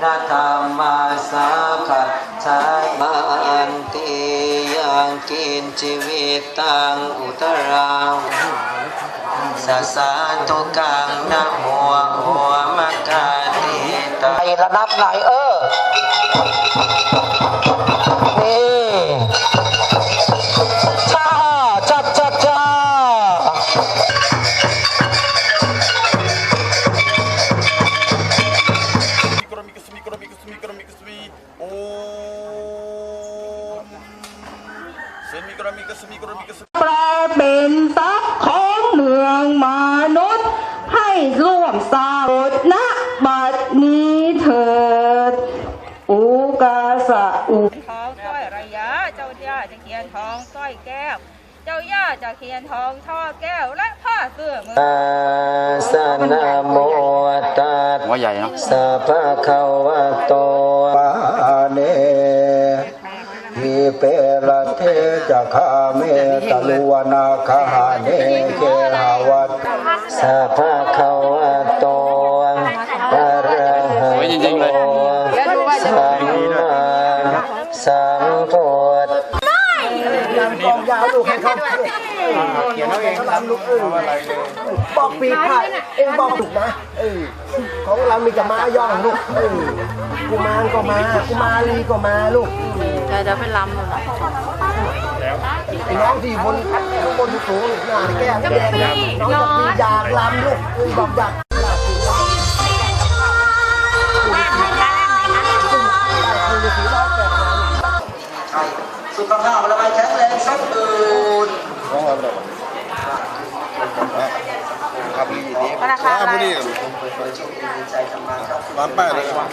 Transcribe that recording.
ลินาธรรมาสาขาชายมันติยังกินชีวิตตังอุตรังสัสาตุกังนะโมหัวมะกาติตาไประดับไหนเออ มิกสมิกรมิกสมิโอมสมิกรมิกสมิกรมิกสแปลเป็นทรัพย์ของเมืองมนุษย์ ให้ร่วมสร้างบทณบัดนี้เถิด อุกาสะอุทองสร้อยระยะ เจ้าย่าจะเขียนทองสร้อยแก้ว เจ้าย่าจะเขียนทองช่อแก้วและผ้าเสื้อมืออาสนะโม ตัสหัวใหญ่เนาะสะภะคะวะโตปาเนวิเปรเทจะคาเมตลุวนาคาเนเกหาวัตสัพพะคะวะโตอะระหะโตสัมมาสัมพุทธกองยาวลูกให้เขาเขียนเอาเองครับลูกเออ บอกปีพายเองบอกถูกนะเออของเรามีแต่ม้าย่องลูกเออกุมารก็มากุมารีก็มาลูกเดี๋ยวจะไปลำหน่อยไอ้น้องที่บนข้างบนสูงหน้าแก้มแดงน้องจะปีอยากลำลูกเออบอกอยากสุขภาพระบายแข็งแรงสมบูรณ์ บุรีหวานแป้เลยครับ